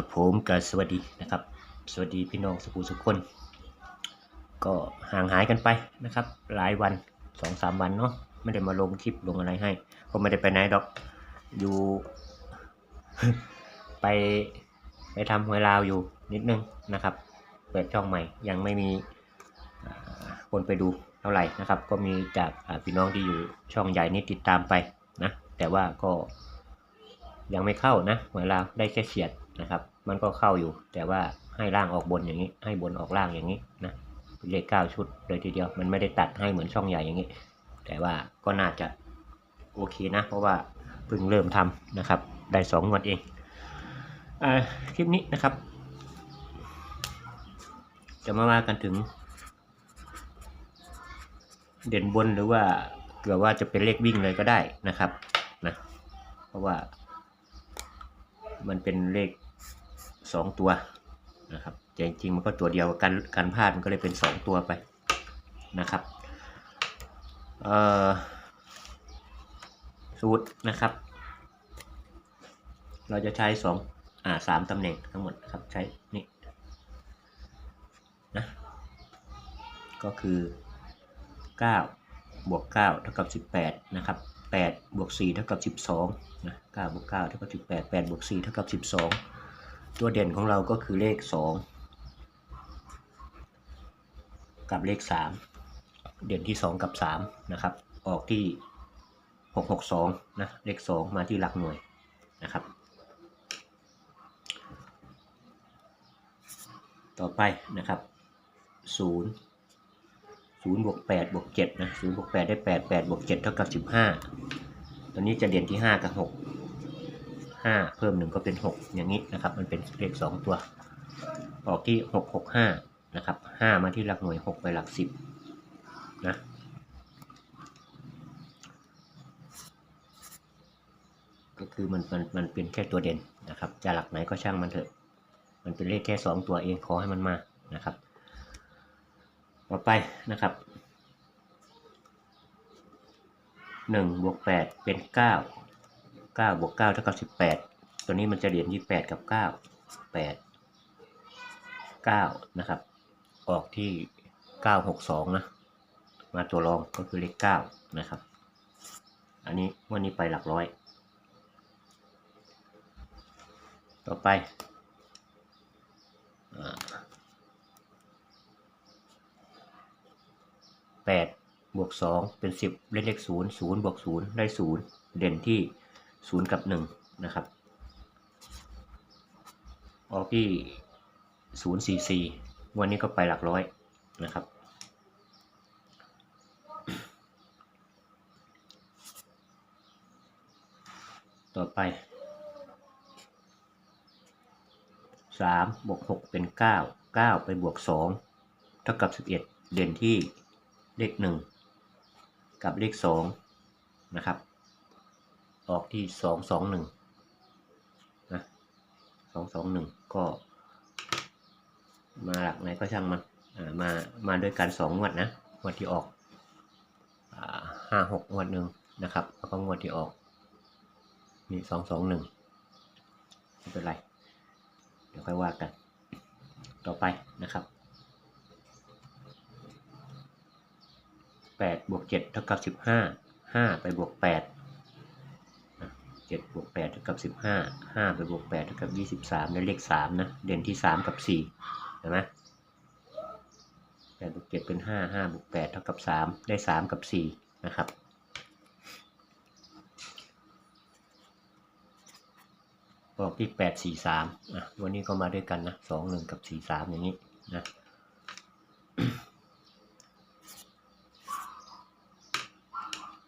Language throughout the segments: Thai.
ครับผมก็สวัสดีนะครับ สวัสดีพี่น้องสุขุสุขคน ก็ห่างหายกันไปนะครับ หลายวันสองสามวันเนาะไม่ได้มาลงคลิปลงอะไรให้ ก็ไม่ได้ไปไหนดอกอยู่ ไปไปทำหวยลาวอยู่นิดนึงนะครับ เปิดช่องใหม่ยังไม่มีคนไปดูเท่าไหร่นะครับ ก็มีจากพี่น้องที่อยู่ช่องใหญ่นี่ติดตามไปนะแต่ว่าก็ยังไม่เข้านะหวยลาวได้แค่เฉียด นะครับ มันก็เข้าอยู่ แต่ว่าให้ล่างออกบนอย่างนี้ ให้บนออกล่างอย่างนี้นะเลขเก้าชุดเลยทีเดียว มันไม่ได้ตัดให้เหมือนช่องใหญ่อย่างนี้ แต่ว่าก็น่าจะโอเคนะ เพราะว่าเพิ่งเริ่มทำนะครับ ได้สองงวดเองอคลิปนี้นะครับ จะมาว่ากันถึง เด่นบนหรือว่าเกือว่าจะเป็นเลขวิ่งเลยก็ได้นะครับนะเพราะว่ามันเป็นเลข สองตัวนะครับแต่จริงๆมันก็ตัวเดียวกันการพลาดมันก็เลยเป็นสองตัวไปนะครับสูตรนะครับ เราจะใช้สองอ่าสามตำแหน่งทั้งหมดนะครับใช้นี่นะก็คือเก้าบวกเก้าเท่ากับสิบแปดนะครับแปดบวกสี่เท่ากับสิบสองนะเก้าบวกเก้าเท่ากับสิบแปดแปดบวกสี่เท่ากับสิบสอง ตัวเด่นของเราก็คือเลขสองกับเลขสามเด่นที่สองกับสามนะครับ ออกที่หกหกสองนะเลขสองมาที่หลักหน่วยนะครับ ต่อไปนะครับศูนย์ศูนย์บวกแปดบวกเจ็ดนะศูนย์บวกแปดได้แปดแปดบวกเจ็ดเท่ากับสิบห้าตัวนี้จะเด่นที่ห้ากับหก ห้าเพิ่มหนึ่งก็เป็นหกอย่างนี้นะครับ มันเป็นเลขสองตัว ออกที่หกหกห้านะครับห้ามาที่หลักหน่วยหกไปหลักสิบนะก็คือมันมันมันเป็นแค่ตัวเด่นนะครับจะหลักไหนก็ช่างมันเถอะ มันเป็นเลขแค่สองตัวเองขอให้มันมานะครับ ต่อไปนะครับหนึ่งบวกแปดเป็นเก้า เก้าบวกเก้าเท่ากับสิบแปดตัวนี้มันจะเหรียญที่แปดกับเก้าแปดเก้านะครับ ออกที่เก้าหกสองนะ มาตัวรองก็คือเลขเก้านะครับ อันนี้วันนี้ไปหลักร้อย ต่อไปแปดบวกสองเป็นสิบเลขเลขศูนย์ศูนย์บวกศูนย์ได้ศูนย์เด่นที่ ศูนย์กับหนึ่งนะครับออกที่ศูนย์สี่สี่วันนี้ก็ไปหลักร้อยนะครับ ต่อไปสามบวกหกเป็นเก้าเก้าไปบวกสองเท่ากับสิบเอ็ดเด่นที่เลขหนึ่งกับเลขสองนะครับ ออกที่สองสองหนึ่งนะสองสองหนึ่งก็ มาหลักไหนก็ช่างมันมามาด้วยกันสองงวดนะงวดที่ออกห้าหกงวดหนึ่งนะครับ แล้วก็งวดที่ออกมีสองสองหนึ่งไม่เป็นไร เดี๋ยวค่อยว่ากัน ต่อไปนะครับแปดบวกเจ็ดเท่ากับสิบห้าห้าไปบวกแปด เจ็ดบวกแปดเท่ากับสิบห้าห้าไปบวกแปดเท่ากับยี่สิบสามได้เลขสามนะ เด่นที่สามกับสี่เห็นไหมแปดบวกเจ็ดเป็นห้าห้าบวกแปดเท่ากับสามได้สามกับสี่นะครับออกที่แปดสี่สามอะวันนี้ก็มาด้วยกันนะสองหนึ่งกับสี่สามอย่างนี้นะ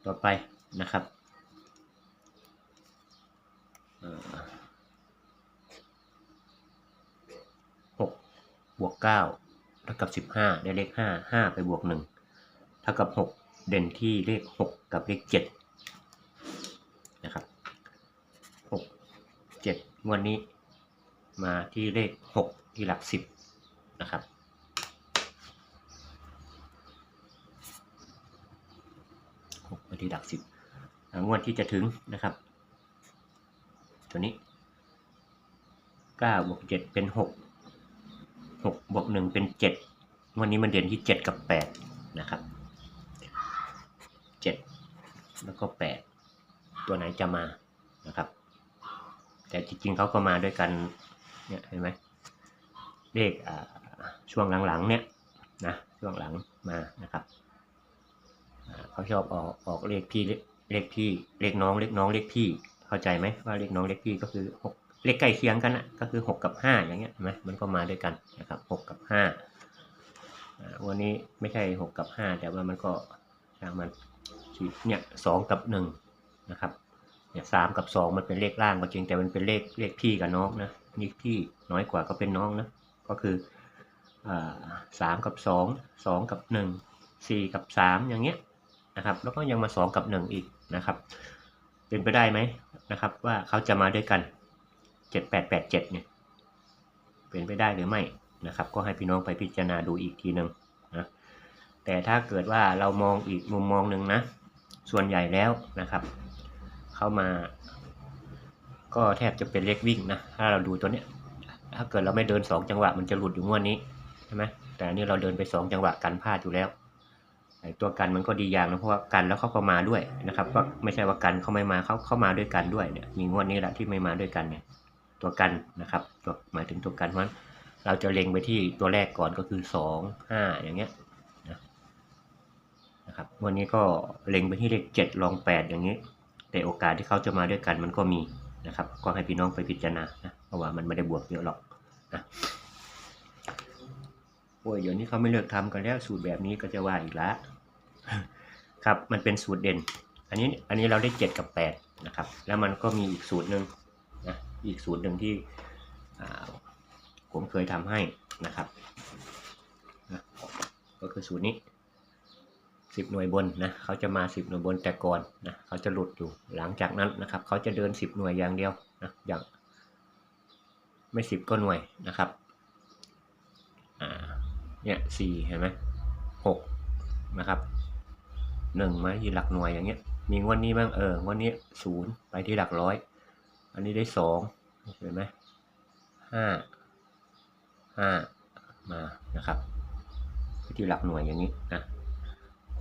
ต่อไปนะครับ 9เท่ากับ 15 ได้เลข 5 5 ไปบวก 1 เท่ากับ 6 เด่นที่เลข 6 กับเลข 7 นะครับ 6 7 วันนี้มาที่เลข 6 ที่หลัก 10 นะครับมาที่หลัก 10 งวดที่จะถึงนะครับ ตัวนี้9บวก7เป็น 6 หกบวกหนึ่งเป็นเจ็ดวันนี้มันเด่นที่เจ็ดกับแปดนะครับเจ็ดแล้วก็แปดตัวไหนจะมานะครับ แต่จริงๆเขาก็มาด้วยกันเนี่ยเห็นไหมเลขอ่าช่วงหลังๆเนี่ยนะช่วงหลังมานะครับเขาชอบออกออกเลขพี่เลเลขพี่เลขน้องเลขน้องเลขพี่เข้าใจไหมว่าเลขน้องเลขพี่ก็คือหก เลขใกล้เคียงกันนะก็คือหกกับห้าอย่างเงี้ยเห็นไหมมันก็มาด้วยกันนะครับหกกับห้าวันนี้ไม่ใช่หกกับห้าแต่ว่ามันก็ช่างมันเนี่ยสองกับหนึ่งนะครับเนี่ยสามกับสองมันเป็นเลขล่างก็จริงแต่มันเป็นเลขเลขพี่กับน้องนะนี่พี่น้อยกว่าก็เป็นน้องนะก็คืออ่าสามกับสองสองกับหนึ่งสี่กับสามอย่างเงี้ยนะครับแล้วก็ยังมาสองกับหนึ่งอีกนะครับเป็นไปได้ไหมนะครับว่าเขาจะมาด้วยกัน เจ็ดแปดแปดเจ็ดเนี่ย เป็นไปได้หรือไม่นะครับ ก็ให้พี่น้องไปพิจารณาดูอีกทีหนึ่งนะแต่ถ้าเกิดว่าเรามองอีกมุมมองหนึ่งนะ ส่วนใหญ่แล้วนะครับ เข้ามา ก็แทบจะเป็นเลขวิ่งนะ ถ้าเราดูตัวเนี้ย ถ้าเกิดเราไม่เดินสองจังหวะมันจะหลุดอยู่งวดนี้ใช่ไหมแต่อันนี้เราเดินไปสองจังหวะกันพลาดอยู่แล้วไอ้ตัวกันมันก็ดีอย่างนะเพราะว่ากันแล้วเขาก็มาด้วยนะครับก็ไม่ใช่ว่ากันเขาไม่มาเขาเข้ามาด้วยกันด้วยเนี่ยมีงวดนี้แหละที่ไม่มาด้วยกันเนี่ย ตัวกันนะครับตัวหมายถึงตัวกันเพราะเราจะเล็งไปที่ตัวแรกก่อนก็คือสองห้าอย่างเงี้ยนะนะครับวันนี้ก็เล็งไปที่เลขเจ็ดรองแปดอย่างนี้ แต่โอกาสที่เขาจะมาด้วยกันมันก็มีนะครับ ก็ให้พี่น้องไปพิจารณานะเพราะว่ามันไม่ได้บวกเยอะหรอกนะโอ้ยเดี๋ยวนี้เขาไม่เลิกทำกันแล้วสูตรแบบนี้ก็จะว่าอีกละครับมันเป็นสูตรเด่น อันนี้อันนี้เราได้เจ็ดกับแปดนะครับ แล้วมันก็มีอีกสูตรหนึ่ง อีกสูตรหนึ่งที่ผมเคยทำให้นะครับ ก็คือสูตรนี้สิบหน่วยบนนะเขาจะมาสิบหน่วยบนแต่ก่อนนะเขาจะหลุดอยู่หลังจากนั้นนะครับ เขาจะเดินสิบหน่วยอย่างเดียวนะอย่างไม่สิบก็หน่วยนะครับเนี่ยสี่เห็นไหมหกนะครับหนึ่งมาที่หลักหน่วยอย่างเงี้ย มีงวดนี้บ้างเอองวดนี้ศูนย์ไปที่หลักร้อย อันนี้ได้สองเห็นไหมห้าห้ามานะครับที่หลักหน่วยอย่างนี้นะ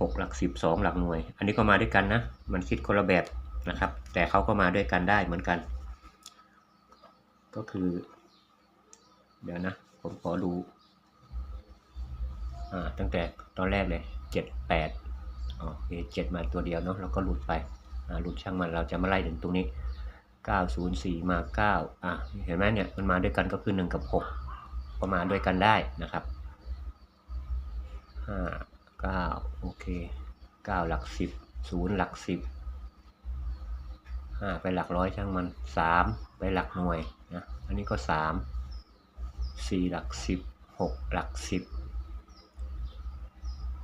หกหลักสิบสองหลักหน่วย อันนี้ก็มาด้วยกันนะ มันคิดคนละแบบนะครับ แต่เขาก็มาด้วยกันได้เหมือนกัน ก็คือ เดี๋ยวนะ ผมขอดูอ่าตั้งแต่ตอนแรกเลยเจ็ดแปดโอเคเจ็ดมาตัวเดียวเนาะแล้วก็หลุดไปอ่าหลุดช่างมันเราจะมาไล่ถึงตรงนี้ 904 มา 9 อะ เห็นไหมเนี่ย มันมาด้วยกันก็คือ 1 กับ6ก็มาด้วยกันได้นะครับ 5 9 โอเค 9 หลัก 10 0 หลัก 10 5 ไปหลักร้อยช่างมัน 3 ไปหลักหน่วยนะ อันนี้ก็ 3 4 หลัก 10 6 หลัก 10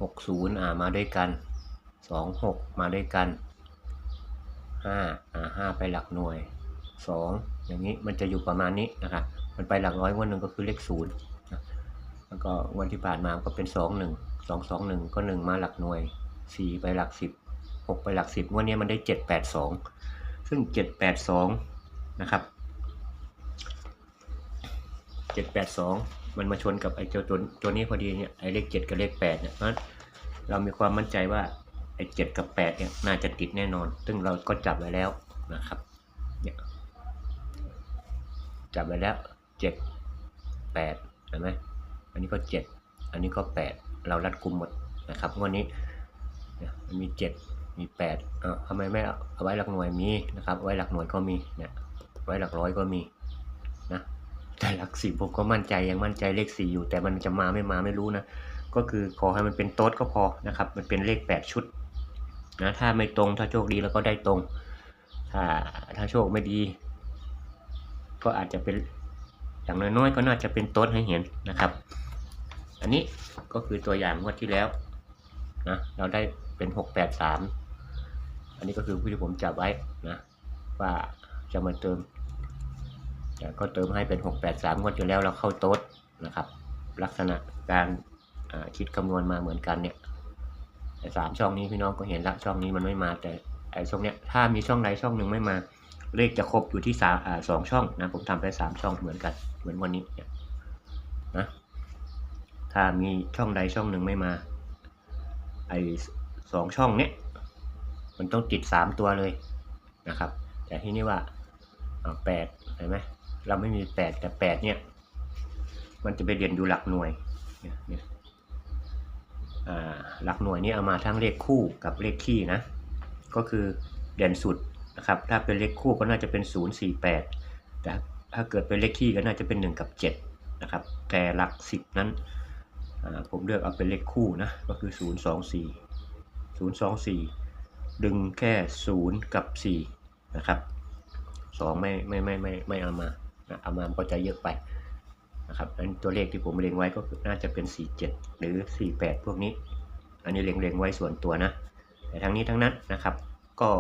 60 อ่ามาด้วยกัน 2 6 มาด้วยกัน ห้าอ่าห้าไปหลักหน่วยสองอย่างนี้มันจะอยู่ประมาณนี้นะครับมันไปหลักร้อยวันหนึ่งก็คือเลขศูนย์แล้วก็วันที่ผ่านมาก็เป็นสองหนึ่งสองสองหนึ่งก็หนึ่งมาหลักหน่วยสี่ไปหลักสิบหกไปหลักสิบวันนี้มันได้เจ็ดแปดสองซึ่งเจ็ดแปดสองนะครับเจ็ดแปดสองมันมาชนกับไอ้เจ้าตัวตัวนี้พอดีเนี่ยไอ้เลขเจ็ดกับเลขแปดเนี่ยเพราะเรามีความมั่นใจว่า ไอ้เจ็ดกับแปดเนี่ยน่าจะติดแน่นอน ซึ่งเราก็จับไว้แล้วนะครับเนี่ยจับไว้แล้วเจ็ดแปดเห็นไหมอันนี้ก็เจ็ดอันนี้ก็แปดเรารัดกุมหมดนะครับวันนี้เนี่ยมันมีเจ็ดมีแปดอ้าทำไมไม่เอาไว้หลักหน่วยมีนะครับไว้หลักหน่วยก็มีเนี่ยไว้หลักร้อยก็มีนะแต่หลักสิบผมก็มั่นใจยังมั่นใจเลขสี่อยู่ แต่มันจะมาไม่มาไม่รู้นะก็คือขอให้มันเป็นโต๊ดก็พอนะครับ มันเป็นเลขแปดชุด นะถ้าไม่ตรงถ้าโชคดีแล้วก็ได้ตรง ถ้าถ้าโชคไม่ดี ก็อาจจะเป็นอย่างน้อยๆก็น่าจะเป็นต้นให้เห็นนะครับ อันนี้ก็คือตัวอย่างงวดที่แล้วนะเราได้เป็นหกแปดสามอันนี้ก็คือที่ผมจับไว้นะว่าจะมาเติมแต่ก็เติมให้เป็นหกแปดสามงวดที่แล้วเราเข้าโต๊ดนะครับ ลักษณะการคิดคำนวณมาเหมือนกันเนี่ย แต่สามช่องนี้พี่น้องก็เห็นละช่องนี้มันไม่มาแต่ไอ้ช่องเนี้ยถ้ามีช่องใดช่องหนึ่งไม่มา เลขจะครบอยู่ที่สามอ่าสองช่องนะผมทำไปสามช่องเหมือนกันเหมือนวันนี้เนี่ยนะถ้ามีช่องใดช่องหนึ่งไม่มา ไอ้สองช่องเนี้ยมันต้องติดสามตัวเลยนะครับ แต่ที่นี่ว่าเอาแปดเห็นไหมเราไม่มีแปดแต่แปดเนี่ยมันจะไปเด่นอยู่หลักหน่วยเนี่ย หลักหน่วยนี่เอามาทั้งเลขคู่กับเลขคี่นะ ก็คือเด่นสุดนะครับ ถ้าเป็นเลขคู่ก็น่าจะเป็น 0 4 8 แต่ถ้าเกิดเป็นเลขคี่ก็น่าจะเป็น 1 กับ 7 นะครับ แต่หลัก 10 นั้นผมเลือกเอาเป็นเลขคู่นะ ก็คือ 0 2 4 0 2 4 ดึงแค่ 0 กับ 4 นะครับ 2 ไม่ไม่ไม่ไม่ไม่เอามา เอามาก็จะเยอะไป นะครับอันตัวเลขที่ผมเล็งไว้ก็คือน่าจะเป็น 47 หรือ 48 พวกนี้ อันนี้เล็งเล็งไว้ส่วนตัวนะ แต่ทั้งนี้ทั้งนั้นนะครับ ก็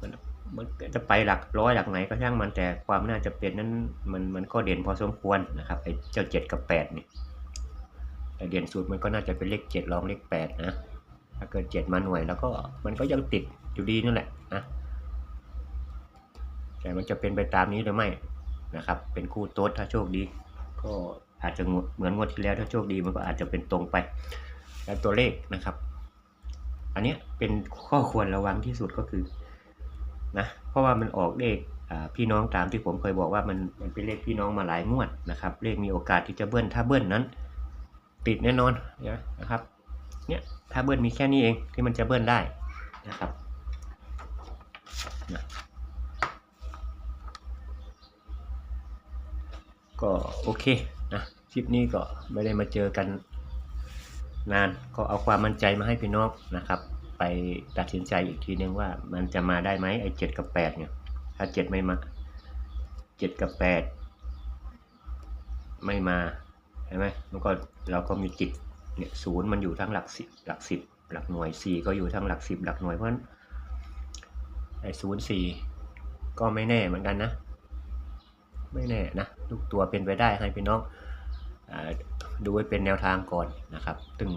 มันมันจะไปหลักร้อยหลักไหนก็ช่างมันแต่ความน่าจะเป็นนั้นมันมันก็เด่นพอสมควรนะครับไอ้เจ้าเจ็ดกับแปดนี่แต่เด่นสุดมันก็น่าจะเป็นเลขเจ็ดรองเลขแปดนะ ถ้าเกิดเจ็ดมาหน่วยแล้วก็มันก็ยังติดอยู่ดีนั่นแหละนะแต่มันจะเป็นไปตามนี้หรือไม่ นะครับ เป็นคู่โต๊ดถ้าโชคดี ก็อาจจะเหมือนงวดที่แล้วถ้าโชคดีมันก็อาจจะเป็นตรงไป แล้วตัวเลขนะครับ อันนี้เป็นข้อควรระวังที่สุดก็คือนะเพราะว่ามันออกเลขพี่น้องตามที่ผมเคยบอกว่ามันมันเป็นเลขพี่น้องมาหลายงวดนะครับ เลขมีโอกาสที่จะเบิ้ลถ้าเบิ้ลนั้น ติดแน่นอนนะครับเนี่ยถ้าเบิ้ลมีแค่นี้เองที่มันจะเบิ้ลได้นะครับนะ ก็โอเคนะคลิปนี้ก็ไม่ได้มาเจอกันนานก็เอาความมั่นใจมาให้พี่น้องนะครับ ไปตัดสินใจอีกทีนึงว่ามันจะมาได้ไหมไอ้เจ็ดกับแปดเนี่ย ถ้าเจ็ดไม่มาเจ็ดกับแปดไม่มาใช่ไหมมันก็เราก็มีจิตเนี่ยศูนย์มันอยู่ทั้งหลักสิบหลักสิบหลักหน่วยสี่ก็อยู่ทั้งหลักสิบหลักหน่วยเพราะฉะนั้นไอ้ศูนย์สี่ก็ไม่แน่เหมือนกันนะ ไม่แน่นะ ทุกตัวเป็นไปได้ให้พี่น้องอดูไว้เป็นแนวทางก่อนนะครับ ถึง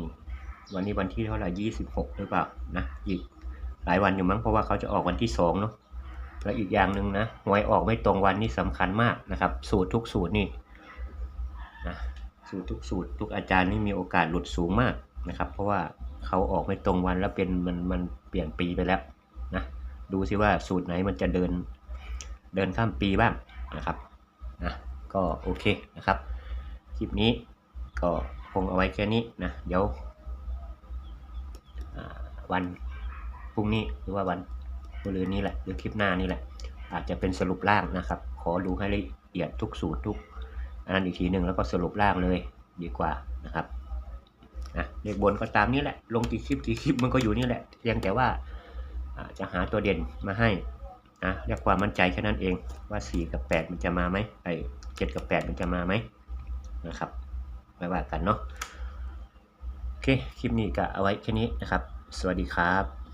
วันนี้วันที่เท่าไหร่ยี่สิบหกหรือเปล่านะ อีกหลายวันอยู่มั้งเพราะว่าเขาจะออกวันที่สองเนาะ แล้วอีกอย่างหนึ่งนะหวยออกไม่ตรงวันนี่สำคัญมากนะครับ สูตรทุกสูตรนี่นะสูตรทุกสูตรทุกอาจารย์นี่มีโอกาสหลุดสูงมากนะครับ เพราะว่าเขาออกไม่ตรงวันแล้วเป็นมันมันเปลี่ยนปีไปแล้วนะ ดูซิว่าสูตรไหนมันจะเดินเดินข้ามปีบ้างนะครับนะ ก็โอเคนะครับ คลิปนี้ก็คงเอาไว้แค่นี้นะ เดี๋ยววันพรุ่งนี้หรือว่าวันมรืนนี้แหละหรือคลิปหน้านี่แหละ อาจจะเป็นสรุปล่างนะครับ ขอดูให้ละเอียดทุกสูตรทุกอันนั้นอีกทีหนึ่งแล้วก็สรุปล่างเลยดีกว่านะครับนะเลขบนก็ตามนี้แหละ ลงกี่คลิปกี่คลิปมันก็อยู่นี่แหละเพียงแต่ว่าอ่าจะหาตัวเด่นมาให้นะเรียกความมั่นใจแค่นั้นเองว่า 4 กับ 8 มันจะมาไหมไอ้ 7 กับ 8 มันจะมาไหมนะครับไม่ว่ากันเนาะโอเค คลิปนี้ก็เอาไว้แค่นี้นะครับ สวัสดีครับ